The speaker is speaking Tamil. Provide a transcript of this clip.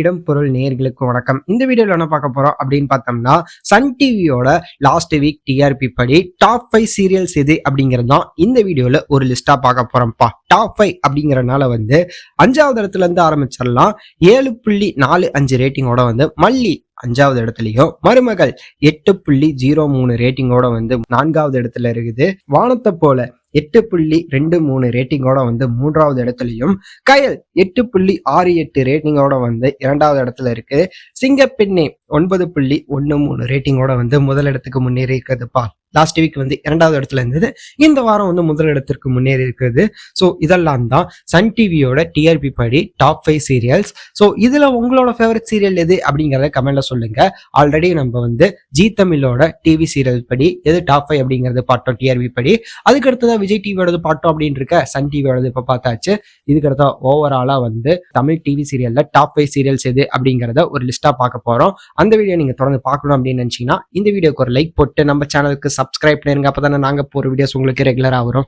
இடம் பொருள் நேர்களுக்கு வணக்கம். இந்த வீடியோல என்ன பார்க்க போறோம் அப்படின்னு பார்த்தோம்னா சன் டிவியோட லாஸ்ட் வீக் டிஆர்பி படி டாப் ஃபைவ் சீரியல்ஸ் எது அப்படிங்கிறது தான் இந்த வீடியோல ஒரு லிஸ்டா பார்க்க போறோம்ப்பா. டாப் ஃபைவ் அப்படிங்கிறனால வந்து அஞ்சாவது இடத்துல இருந்து ஆரம்பிச்சிடலாம். ஏழு புள்ளி நாலு அஞ்சு ரேட்டிங்கோட வந்து மல்லி அஞ்சாவது இடத்துலயும் மருமகள் எட்டு புள்ளி ஜீரோ மூணு ரேட்டிங்கோட வந்து நான்காவது இடத்துல இருக்குது. வானத்தை போல எட்டு புள்ளி ரெண்டு மூணு ரேட்டிங்கோட வந்து மூன்றாவது இடத்துலயும் கயல் எட்டு புள்ளி ஆறு எட்டு ரேட்டிங்கோட வந்து இரண்டாவது இடத்துல இருக்கு. சிங்கப்பெண்ணே ஒன்பது புள்ளி ஒன்று மூணு ரேட்டிங்கோட வந்து முதலிடத்துக்கு முன்னேறி இருக்குதுப்பா லாஸ்ட் வீக் வந்து இரண்டாவது இடத்துல இருந்தது. இந்த வாரம் வந்து முதல் இடத்திற்கு முன்னேறி இருக்கிறது. ஸோ இதெல்லாம் தான் சன் டிவியோட டிஆர்பி படி டாப் ஃபைவ் சீரியல்ஸ் ஸோ இதுல உங்களோட ஃபேவரட் சீரியல் எது அப்படிங்கிறத கமெண்ட்ல சொல்லுங்க. ஆல்ரெடி நம்ம வந்து ஜி தமிழோட டிவி சீரியல் படி எது டாப் ஃபைவ் அப்படிங்கிறது பார்த்தோம் டிஆர்பி படி. அதுக்கு அடுத்ததா விஜய் டிவியோடது பார்த்தோம் அப்படின்னு இருக்க சன் டிவியோடது இப்போ பார்த்தாச்சு. இதுக்கு அடுத்த ஓவராலா வந்து தமிழ் டிவி சீரியல்ல டாப் ஃபைவ் சீரியல்ஸ் எது அப்படிங்கிறத ஒரு லிஸ்டா பார்க்க போறோம். அந்த வீடியோ நீங்க தொடர்ந்து பார்க்கணும் அப்படின்னு நினைச்சீங்கன்னா இந்த வீடியோக்கு ஒரு லைக் போட்டு நம்ம சேனலுக்கு சப்ஸ்கிரைப் பண்ணிருங்க. அப்பதானே நாங்க போற வீடியோஸ் உங்களுக்கு ரெகுலராக வரும்.